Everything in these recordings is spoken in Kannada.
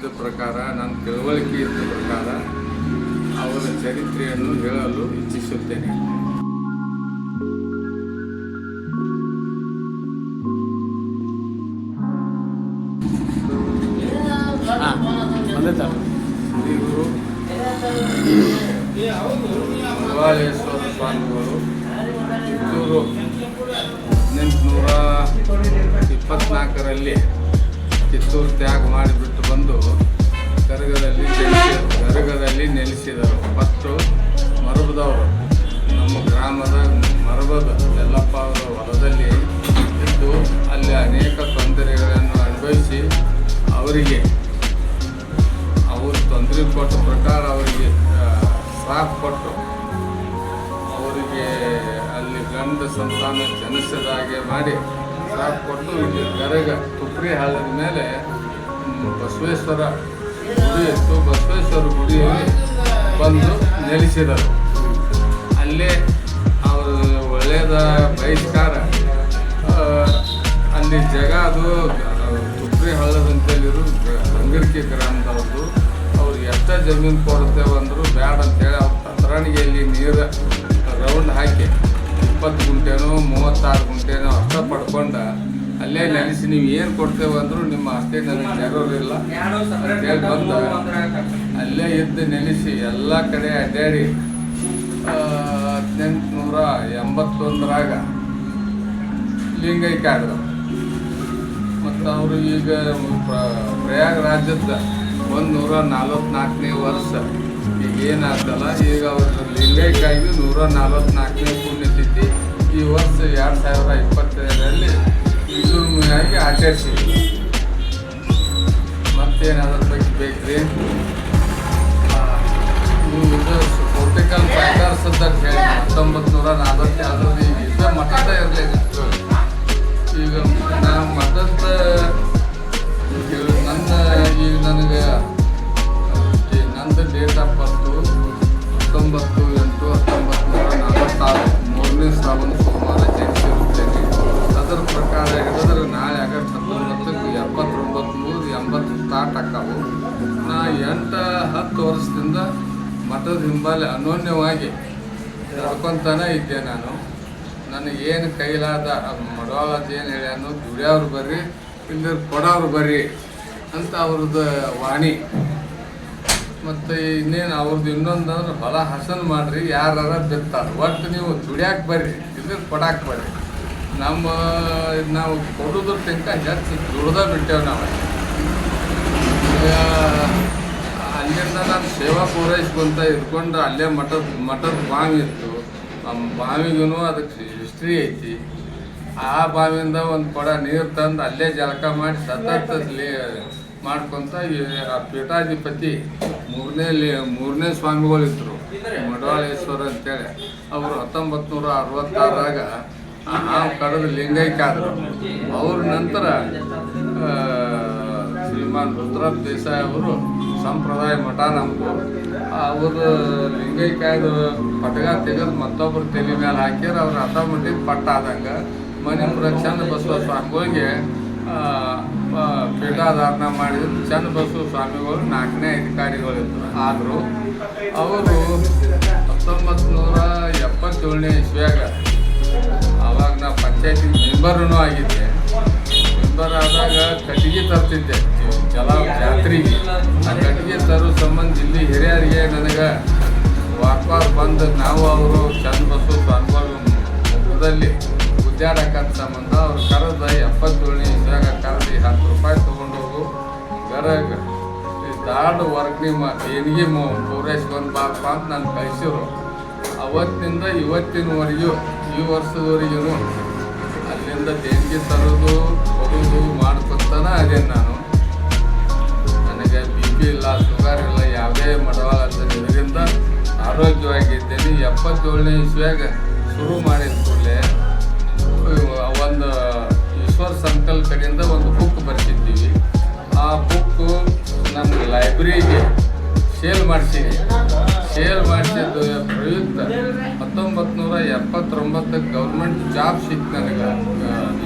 ಇದ್ದ ಪ್ರಕಾರ ನನ್ನ ತಿಳುವಳಿಕೆ ಇದ್ದ ಪ್ರಕಾರ ಅವರ ಚರಿತ್ರೆಯನ್ನು ಹೇಳಲು ಇಚ್ಛಿಸುತ್ತೇನೆ. ಶ್ರೀಗುರು ಸ್ವಾಮಿಗಳು ಕಿತ್ತೂರು ಹದಿನೆಂಟುನೂರ ಇಪ್ಪತ್ನಾಲ್ಕರಲ್ಲಿ ಕಿತ್ತೂರು ತ್ಯಾಗ ಮಾಡಿಬಿಟ್ಟು ಬಂದು ಜನಿಸಿ ಗರಗದಲ್ಲಿ ನೆಲೆಸಿದರು. ಮತ್ತು ಮರಬದವರು ನಮ್ಮ ಗ್ರಾಮದ ಮರಬದ ಯಲ್ಲಪ್ಪ ಅವರ ಹೊಲದಲ್ಲಿ ಬಸವೇಶ್ವರ ಗುಡಿ ಇತ್ತು. ಬಸವೇಶ್ವರ ಗುಡಿಯಲ್ಲಿ ಬಂದು ನೆಲೆಸಿದರು. ಅಲ್ಲೇ ಅವರು ಒಳ್ಳೆಯದ ಬಹಿಷ್ಕಾರ. ಅಲ್ಲಿ ಜಗ ಅದು, ತುಪ್ರಿ ಹಳ್ಳದಂತೇಳಿರು ಅಂಗಡಿಕೆ ಗ್ರಾಮದವ್ರದ್ದು. ಅವ್ರು ಎಷ್ಟೇ ಜಮೀನು ಕೊಡ್ತೇವೆ ಅಂದರು ಬ್ಯಾಡ ಅಂತೇಳಿ ಅವ್ರ ಪತ್ರಾಣಿಗೆಯಲ್ಲಿ ನೀರು ರೌಂಡ್ ಹಾಕಿ ಇಪ್ಪತ್ತು ಗುಂಟೆನೋ, ಮೂವತ್ತಾರು ಗುಂಟೆನೋ ಅಷ್ಟ ಪಡ್ಕೊಂಡ ಅಲ್ಲೇ ನೆನೆಸಿ ನೀವು ಏನು ಕೊಡ್ತೇವೆ ಅಂದರೂ ನಿಮ್ಮ ಅಷ್ಟೇ ನನಗೆ ಜರೂರಿಲ್ಲ ಅಂತೇಳಿ ಬಂದ ಅಲ್ಲೇ ಇದ್ದು ನೆನೆಸಿ ಎಲ್ಲ ಕಡೆ ಅಡ್ಡಾಡಿ ಹದಿನೆಂಟುನೂರ ಎಂಬತ್ತೊಂದರಾಗ ಲಿಂಗೈಕ್ಯ ಆದ್ರು. ಮತ್ತು ಅವರು ಈಗ ಪ್ರ- ಪ್ರಯಾಗ ರಾಜ್ಯದ ಒಂದು ನೂರ ನಲ್ವತ್ನಾಲ್ಕನೇ ವರ್ಷ. ಈಗ ಏನಾಗ್ತಲ್ಲ ಈಗ ಅವರು ಲಿಂಗೈಕ್ಯಾಗಿ ನೂರ ನಲ್ವತ್ನಾಲ್ಕನೇ ಪುಣ್ಯತಿಥಿ. ಈ ವರ್ಷ ಎರಡು ಸಾವಿರ ಇಪ್ಪತ್ತೈದರಲ್ಲಿ ವಿಜೃಂಭಣೆಯಾಗಿ ಆಚರಿಸಿದ್ವಿ ಮತ್ತೇನಾದ್ರ ಬಗ್ಗೆ ಬೇಕ್ರಿ ಪೊಲಿಟಿಕಲ್ ಫೈಟರ್ಸ್ ಅಂತ ಹೇಳಿ ಹತ್ತೊಂಬತ್ತು ನೂರ ನಲ್ವತ್ತೆರಡರಲ್ಲಿ ಈಗ ಮಠದ ಇರಲಿಲ್ಲ ಈಗ ನಾ ಮಠದ ನನ್ನ, ಈಗ ನನಗೆ ನಂದು ಡೇಟ್ ಆಫ್ ಬರ್ತು ನಡ್ಕೊತಾನೆ ಇದ್ದೆ ನಾನು. ನನಗೆ ಏನು ಕೈಲಾದ ಮಡವಾಳದ ಏನು ಹೇಳ್ಯಾನು ದುಡಿಯೋರು ಬರ್ರಿ ಇಲ್ಲಿ ಕೊಡೋರು ಬರ್ರಿ ಅಂತ ಅವ್ರದ್ದು ವಾಣಿ. ಮತ್ತು ಇನ್ನೇನು ಅವ್ರದ್ದು ಇನ್ನೊಂದು ಅಂದ್ರೆ ಹೊಲ ಹಸನ್ ಮಾಡಿರಿ ಯಾರು ಬಿತ್ತಾರೆ ಒಟ್ಟು ನೀವು ದುಡಿಯಾಕೆ ಬರ್ರಿ ಇಲ್ಲಿ ಕೊಡಕ್ಕೆ ಬರ್ರಿ. ನಮ್ಮ ನಾವು ಕೊಡೋದ್ರ ತನಕ ಹೆಚ್ಚು ದುಡ್ದ ಬಿಟ್ಟೇವೆ ನಾವು. ಅಲ್ಲಿಂದ ನಾನು ಸೇವಾ ಪೂರೈಸ್ಕೊಂತ ಇದ್ಕೊಂಡು ಅಲ್ಲೇ ಮಠದ ಮಠದ ಬಾವಿ ಇತ್ತು. ಆ ಬಾವಿಗೂ ಅದಕ್ಕೆ ಹಿಸ್ಟ್ರಿ ಐತಿ. ಆ ಬಾವಿಯಿಂದ ಒಂದು ಕೊಡ ನೀರು ತಂದು ಅಲ್ಲೇ ಜಳಕ ಮಾಡಿ ಸತತ ಮಾಡ್ಕೊಂತ ಆ ಪೀಠಾಧಿಪತಿ ಮೂರನೇ ಮೂರನೇ ಸ್ವಾಮಿಗಳಿದ್ರು ಮಡವಾಳೇಶ್ವರ ಅಂತೇಳಿ. ಅವರು ಹತ್ತೊಂಬತ್ತು ನೂರ ಅರವತ್ತಾರಾಗ ಆ ಕಡದ ಲಿಂಗೈಕಾದರು ಅವ್ರ ನಂತರ ಶ್ರೀಮಾನ್ ರುದ್ರಪ್ಪ ದೇಸಾಯಿ ಅವರು ಸಂಪ್ರದಾಯ ಮಠ ನಮ್ಮದು ಅವರು ಲಿಂಗೈಕಾಯ್ದು ಪಟಗ ತೆಗೆದು ಮತ್ತೊಬ್ರು ತಲೆ ಮೇಲೆ ಹಾಕಿರ ಅವ್ರು ಆಟೋಮೆಟಿಕ್ ಪಟ್ಟ ಆದಂಗೆ ಮನೆ ಚಂದ ಬಸವ ಸ್ವಾಮಿಗಳಿಗೆ ಪೀಠಾಧಾರಣ ಮಾಡಿದ್ರು ಚಂದ ಬಸವ ಸ್ವಾಮಿಗಳು ನಾಲ್ಕನೇ ಅಧಿಕಾರಿಗಳಿದ್ರು. ಆದರು ಅವರು ಹತ್ತೊಂಬತ್ತು ನೂರ ಎಪ್ಪತ್ತೇಳನೇ ಇಸ್ವಿಯಾಗ ಆವಾಗ ನಾ ಪಂಚಾಯತಿ ಮೆಂಬರೂ ಆಗಿದ್ದೆ. ಮೆಂಬರ್ ಆದಾಗ ಕಟ್ಟಿಗೆ ತರ್ತಿದ್ದೆ. ಜಲ ಜಾತ್ರೆಗೆ ಆ ಕಟ್ಟಿಗೆ ತರೋ ಸಂಬಂಧ ಇಲ್ಲಿ ಹಿರಿಯರಿಗೆ ನನಗೆ ವಾಪಸ್ ಬಂದು ನಾವು ಅವರು ಚಂದ ಬಸ್ಸು ಸ್ವಾಮಿಗಳು ಮುಖದಲ್ಲಿ ಸಂಬಂಧ ಅವ್ರು ಕರೆದ ಎಪ್ಪತ್ತೇಳನೇ ಇದ್ದಾಗ ಕರೆದು ಹತ್ತು ರೂಪಾಯಿ ತೊಗೊಂಡೋಗು. ಗರಗ ದಾಡ್ ವರ್ಕ್ನಿ ಮೋ ಪೂರೈಸ್ಕೊಂಡು ಬಾರಪ್ಪ ಅಂತ ನಾನು ಕಳಿಸಿರು. ಅವತ್ತಿನಿಂದ ಇವತ್ತಿನವರೆಗೂ ಈ ವರ್ಷದವರೆಗೂ ಅಲ್ಲಿಂದ ದೇಣಿಗೆ ತರೋದು, ಕೊಡೋದು ಮಾಡ್ಕೊತಾನ ಅದೇನು ನಾನು. ನನಗೆ ಬಿ ಪಿ ಇಲ್ಲ, ಶುಗರ್ ಇಲ್ಲ, ಯಾವುದೇ ಮಡವಾಳ ಇದರಿಂದ ಆರೋಗ್ಯವಾಗಿದ್ದೇನೆ ಎಪ್ಪತ್ತೇಳನೇ ಇಸ್ವಿಯಾಗ ಶುರು ಮಾಡಿದ ಕೂಡಲೇ ಒಂದು ಈಶ್ವರ್ ಸಂಕಲ್ ಕಡೆಯಿಂದ ಒಂದು ಬುಕ್ ಬರ್ತಿದ್ದೀವಿ ಆ ಬುಕ್ಕು ನಮ್ಮ ಲೈಬ್ರರಿಗೆ ಸೇಲ್ ಮಾಡಿಸಿದೆ. ಸೇಲ್ ಮಾಡಿಸಿದ್ದು ಪ್ರಯುಕ್ತ ಹತ್ತೊಂಬತ್ತು ನೂರ ಎಪ್ಪತ್ತೊಂಬತ್ತಕ್ಕೆ ಗೌರ್ಮೆಂಟ್ ಜಾಬ್ ಸಿಕ್ತು ನನಗೆ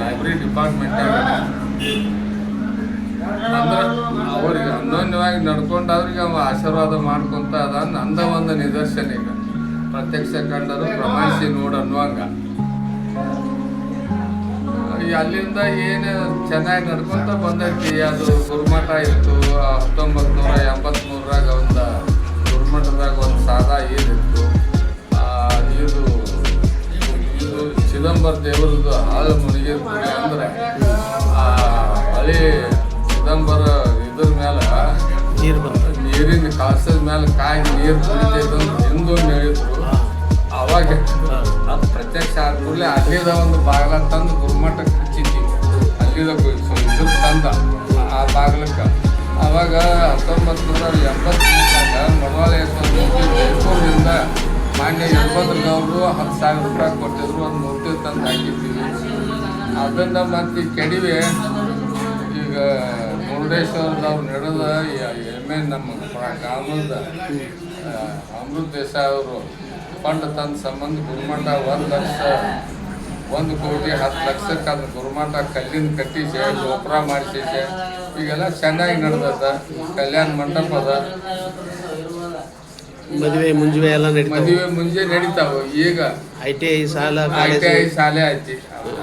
ಲೈಬ್ರರಿ ಡಿಪಾರ್ಟ್ಮೆಂಟಾಗ ಅಂದ್ರೆ ಅವ್ರಿಗೆ ಅನ್ಯೋನ್ಯವಾಗಿ ನಡ್ಕೊಂಡವ್ರಿಗೆ ಅವ ಆಶೀರ್ವಾದ ಮಾಡ್ಕೊಂತ ಅದ ಅಂದ ಒಂದು ನಿದರ್ಶನ ಈಗ. ಪ್ರತ್ಯಕ್ಷ ಕಂಡರು ಪ್ರಮಾಣಿಸಿ ನೋಡು ಅನ್ನುವಂಗ. ಅಲ್ಲಿಂದ ಏನು ಚೆನ್ನಾಗಿ ನಡ್ಕೊಂತ ಬಂದೈತಿ, ಅದು ಗುರುಮಠ ಇತ್ತು ಹತ್ತೊಂಬತ್ತು ನೂರ ಎಂಬತ್ಮೂರರಾಗ ನೀರು ಕುಡಿತೈತೆ ಹಿಂದೂ ಹೇಳಿದ್ರು ಅವಾಗ ಅದು ಪ್ರತ್ಯಕ್ಷ ಆದ ಕೂಡಲೇ ಅಲ್ಲಿದ ಒಂದು ಬಾಗಿಲ ತಂದು ಗುರುಮಠಕ್ಕೆ ಹಚ್ಚಿದ್ದೀವಿ ಅಲ್ಲಿದ ಇದು ತಂದ ಆ ಬಾಗಿಲಕ್ಕೆ. ಅವಾಗ ಹತ್ತೊಂಬತ್ತು ನೂರ ಎಂಬತ್ಮೂರರಾಗ ಮಡವಾಳ ಜೈಪುರದಿಂದ ಮಾನ್ಯ ಯಶವಂತರವರು ಹತ್ತು ಸಾವಿರ ರೂಪಾಯಿ ಕೊಟ್ಟಿದ್ರು ಒಂದು ಮೂರ್ತಿ ತಂದು ಹಾಕಿದ್ದೀವಿ ಅದನ್ನು ಮತ್ತೆ ಕೆಡಿವೆ ಈಗ ಮುರುಡೇಶ್ವರದವ್ರು ನಡೆದ ಎಮ್ಮೆ ನಮ್ಮ ಆ, ಅಮೃತ್ ದೇಸಾಯಿ ಅವರು ಫಂಡ್ ತಂದ ಸಂಬಂಧ ಗುರುಮಠ ಒಂದು ಲಕ್ಷ ಒಂದು ಕೋಟಿ ಹತ್ತು ಲಕ್ಷಕ್ಕೆ ಅದು ಗುರುಮಠ ಕಲ್ಲಿನ ಕಟ್ಟಿಸಿ ಗೋಪುರ ಮಾಡಿಸಿದೆ ಈಗೆಲ್ಲ ಚೆನ್ನಾಗಿ ನಡೆದದ. ಕಲ್ಯಾಣ ಮಂಟಪ ಅದ. ಮದುವೆ ಮುಂಜುವೆ ಎಲ್ಲ ಮದುವೆ ಮುಂಜೆ ನಡೀತಾವ. ಈಗ ಐ ಟಿ ಐ ಸಾಲ ಐ ಟಿ ಐ ಶಾಲೆ ಐತಿ.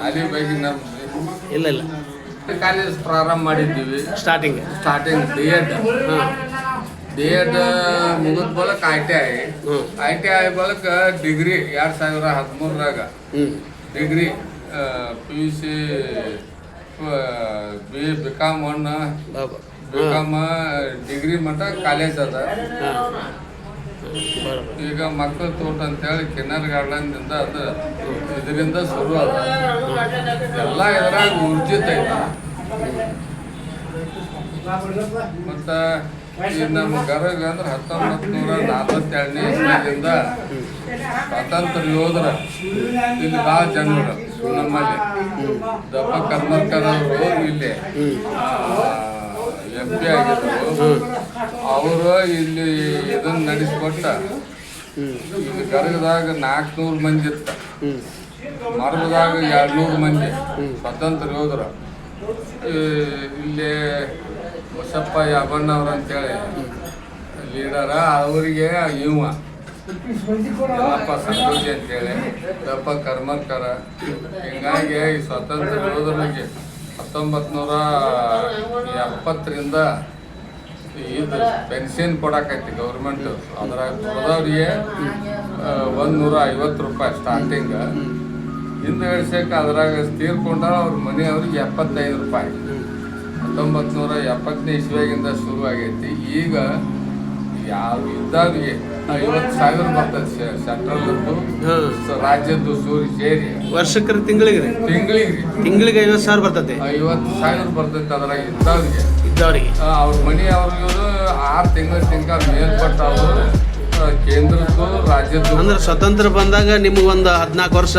ಅಲ್ಲಿ ಬಗ್ಗೆ ನಮ್ಮ ಇಲ್ಲ ಇಲ್ಲ. ಕಾಲೇಜ್ ಪ್ರಾರಂಭ ಮಾಡಿದ್ದೀವಿ. ಸ್ಟಾರ್ಟಿಂಗ್ ಸ್ಟಾರ್ಟಿಂಗ್ ಡಿ ಎಡ್ ಹಾಂ. ಡಿ ಎಡ್ ಮುಗಿದ ಬಳಿಕ ಐ ಟಿ ಐ ಹ್ಞೂ ಐ ಟಿ ಐ ಬಳಿಕ ಡಿಗ್ರಿ ಎರಡು ಸಾವಿರ ಹದಿಮೂರರಾಗ ಹ್ಞೂ degree P U C B B com one ಬಾಬಾ ಬಿ ಕಾಮ್ ಡಿಗ್ರಿ ಮಟ್ಟ ಕಾಲೇಜ್ ಅದ ಹಾಂ ಬರೋબર ಈಗ ಮಕ್ಕಳ ತೋಟ ಅಂತೇಳಿ ಕಿನ್ನರ್ ಗಾರ್ಡನ್ದಿಂದ ಅದು ಇದರಿಂದ ಶುರು ಅದ ಎಲ್ಲ ಇದ್ರಾಗ ಊರ್ಜಿತ ಐತಿ ಮತ್ತು ಈ ನಮ್ಮ ಗರಗ ಅಂದ್ರೆ ಹತ್ತೊಂಬತ್ತು ನೂರ ನಲವತ್ತೆರಡನೇ ಇಸ್ವಿಯಿಂದ ಸ್ವಾತಂತ್ರ್ಯ ಯೋಧರ ಇಲ್ಲಿ ಭಾಳ ಜನರು ನಮ್ಮಲ್ಲಿ. ದಪ್ಪ ಕರ್ಮರ್ಕರ್ ಅವರು ಇಲ್ಲಿ. ಎಂ ಪಿ ಆಗಿದ್ರು ಅವರು ಇಲ್ಲಿ ಇದನ್ನ ನಡೆಸ್ಕೊಟ್ಟ. ಇಲ್ಲಿ ಗರಗದಾಗ ನಾಲ್ಕುನೂರು ಮಂದಿ ಇತ್ತ ಮರಗದಾಗ ಎರಡ್ನೂರು ಮಂದಿ. ಸ್ವಾತಂತ್ರ್ಯ ಯೋಧರು. ಇಲ್ಲಿ ಬಸಪ್ಪ ಯಾಬಣ್ಣವ್ರ ಅಂತೇಳಿ ಲೀಡರ, ಅವರಿಗೆ ಇವ. ಯಲ್ಲಪ್ಪ ಸಂತೋಷಿ ಅಂತೇಳಿ. ದಪ್ಪ ಕರ್ಮಕರ. ಹಿಂಗಾಗಿ ಈ ಸ್ವಾತಂತ್ರ್ಯ ಬಗ್ಗೆ ಹತ್ತೊಂಬತ್ತು ನೂರ ಎಪ್ಪತ್ತರಿಂದ ಇದು ಪೆನ್ಷನ್ ಕೊಡಕೈತಿ ಗೌರ್ಮೆಂಟ್. ಅದ್ರಾಗ ಬಡದವ್ರಿಗೆ ಒಂದು ನೂರ ಐವತ್ತು ರೂಪಾಯಿ ಸ್ಟಾರ್ಟಿಂಗ್ ಹಿಂದೆ ಇಳಿಸಕ್ಕೆ ಅದ್ರಾಗ ತೀರ್ಕೊಂಡ ಅವ್ರ ಮನೆಯವ್ರಿಗೆ ಎಪ್ಪತ್ತೈದು ರೂಪಾಯಿ. ಹತ್ತೊಂಬತ್ತು ನೂರ ಎಪ್ಪತ್ತನೇ ಇಸ್ವಿಯಾಗಿಂದ ಶುರು ಆಗೈತಿ ಈಗ ಯಾವ ಇದ್ದವ್ರಿಗೆ ಐವತ್ತು ಸಾವಿರ ಬರ್ತದೆ ಸೆಂಟ್ರಲ್ದು ರಾಜ್ಯದ್ದು ಸೂರಿ ಸೇರಿ ವರ್ಷಕ್ಕೆ ತಿಂಗಳಿಗೆ ತಿಂಗಳಿಗೆ. ತಿಂಗಳಿಗೆ ಐವತ್ತು ಸಾವಿರ ಬರ್ತದೆ ಐವತ್ತು ಸಾವಿರ ಬರ್ತೈತೆ ಅದ್ರಾಗ ಇದ್ದವ್ರಿಗೆ. ಇದ್ದವರಿಗೆ. ಮನೆ ಅವ್ರ ಮನೆಯವ್ರಿಗೂ ಆರು ತಿಂಗಳ ತಿಂಗಳ ಮೇಲ್ಪಟ್ಟ ಅವರು. ಕೇಂದ್ರದ್ದು ರಾಜ್ಯದ್ದು ಅಂದ್ರೆ ಸ್ವತಂತ್ರ ಬಂದಾಗ ನಿಮ್ಗೆ ಒಂದು ಹದಿನಾಲ್ಕು ವರ್ಷ.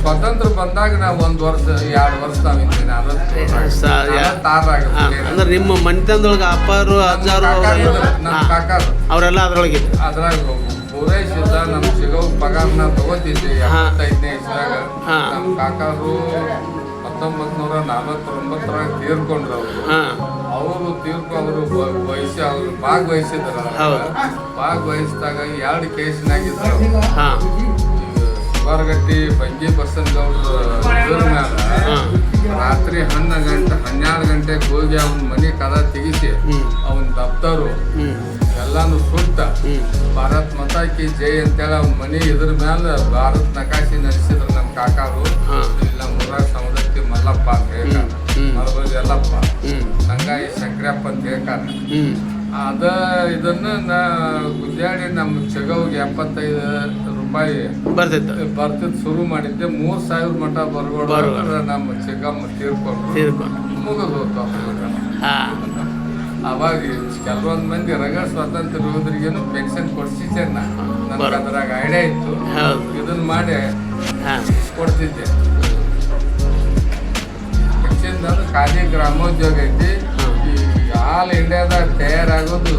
ಸ್ವತಂತ್ರ ಬಂದಾಗ ನಾವು ಒಂದು ವರ್ಷ ಎರಡು ವರ್ಷ ಅಂದ್ರೆ ನಿಮ್ಮ ಮನೆತನದೊಳಗೆ ಅಪ್ಪಾರು ಅಜ್ಜಾರು ಅವರೆಲ್ಲ ಅದ್ರೊಳಗೆ ಅದ್ರಾಗ ಪೂರೈಸಿದ್ದ ನಮ್ಮ ಸಿಗೋ ಪಗಾರನ ತಗೋತಿದ್ವಿ. ಎಪ್ಪತ್ತೈದನೇ ಇಸ್ರಾಗ. ನಮ್ಮ ಕಾಕಾರು ಹತ್ತೊಂಬತ್ತು ನೂರ ನಲವತ್ತೊಂಬತ್ತರಾಗ ತೀರ್ಕೊಂಡ್ರು ಅವರು. ಅವರು ತೀರ್ಪು ಅವರು ವಹಿಸಿ ಅವರು. ಭಾಗವಹಿಸಿದ್ರ ಹೌದು. ಭಾಗವಹಿಸಿದಾಗ ಎರಡು ಕೇಸಿನಾಗಿದ್ರು. ಹಾಂ. ಸುಬಾರಗಟ್ಟಿ ಬಂಗಿ ಬಸನಗೌಡ್ರ ಇದ್ರ ಮ್ಯಾಲ ಹಾಂ. ರಾತ್ರಿ ಹನ್ನೊಂದು ಗಂಟೆ ಹನ್ನೆರಡು ಗಂಟೆಗೆ ಹೋಗಿ ಅವನ ಮನೆ ಕದ ತೆಗಿಸಿ ಹ್ಞೂ ಅವನ ದಪ್ತರು ಹ್ಞೂ ಎಲ್ಲಾನು ಸುಟ್ಟ ಹ್ಞೂ ಭಾರತ್ ಮತಾಕಿ ಜೈ ಅಂತೇಳಿ ಅವ್ನ ಮನೆ ಇದ್ರ ಮೇಲೆ ಭಾರತ್ ನಕಾಶಿ ನಡೆಸಿದ್ರು ನಮ್ಮ ಕಾಕಾರು. ಇಲ್ಲ ಊರಾಗ ಸಮದತ್ತಿ ಮಲ್ಲಪ್ಪ ಅಂತ ಹೇಳ್ತಾರೆ ಹ್ಮ್. ಮರಬಲ್ಲಿ ಎಲ್ಲಪ್ಪ. ನಂಗಾಯಿ ಶಂಕರಪ್ಪ ಅಂತ ಹೇಳ್ತಾರೆ. ಅದ ಇದನ್ನ ನಾ ಗುದ್ದಾಡಿ ನಮ್ಮ ಚಗವ್ಗೆ ಎಪ್ಪತ್ತೈದು ರೂಪಾಯಿ ಬರ್ತಿತ್ತು. ಬರ್ತಿದ್ ಶುರು ಮಾಡಿದ್ದೆ. ಮೂರ್ ಸಾವಿರ ಮಠ ಬರ್ಬೋದು. ನಮ್ಮ ಚಗಮ್ಮ ತೀರ್ಕೊಂಡು ತೀರ್ಕೊಂಡು ಮುಗಿದು ಹಾಂ. ಅವಾಗ ಕೆಲವೊಂದ್ ಮಂದಿ ರಗ ಸ್ವಾತಂತ್ರ್ಯ ಯೋಧರಿಗೇನು ಪೆನ್ಷನ್ ಕೊಡ್ಸಿದ್ದೆ ನಾ. ನನಗೆ ಅದ್ರಾಗ ಐಡಿಯಾ ಇತ್ತು. ಇದನ್ನ ಮಾಡಿ ಕೊಡ್ತಿದ್ದೆ. ಖಾಲಿ ಗ್ರಾಮೋದ್ಯೋಗ ಐತಿ. ಈ ಆಲ್ ಇಂಡಿಯಾದಾಗ ತಯಾರಾಗೋದು